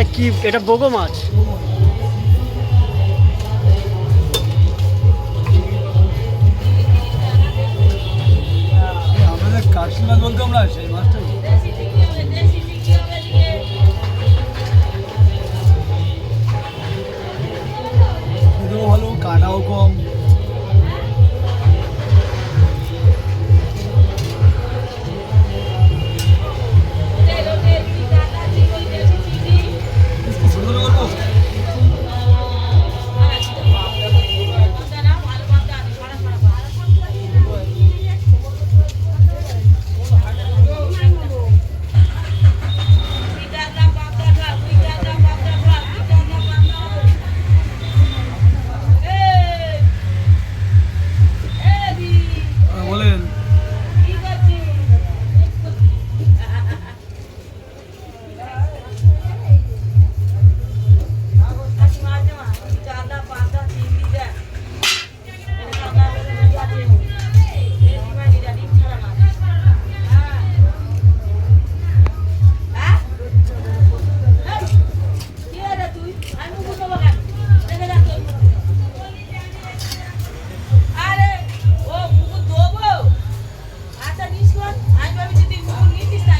এটা কি, এটা বোগো মাছ? আমাদের কাশি মাছ বলতে আমরা সেই মাছটা ভালো, কাটাও কম। I'm going to take a this.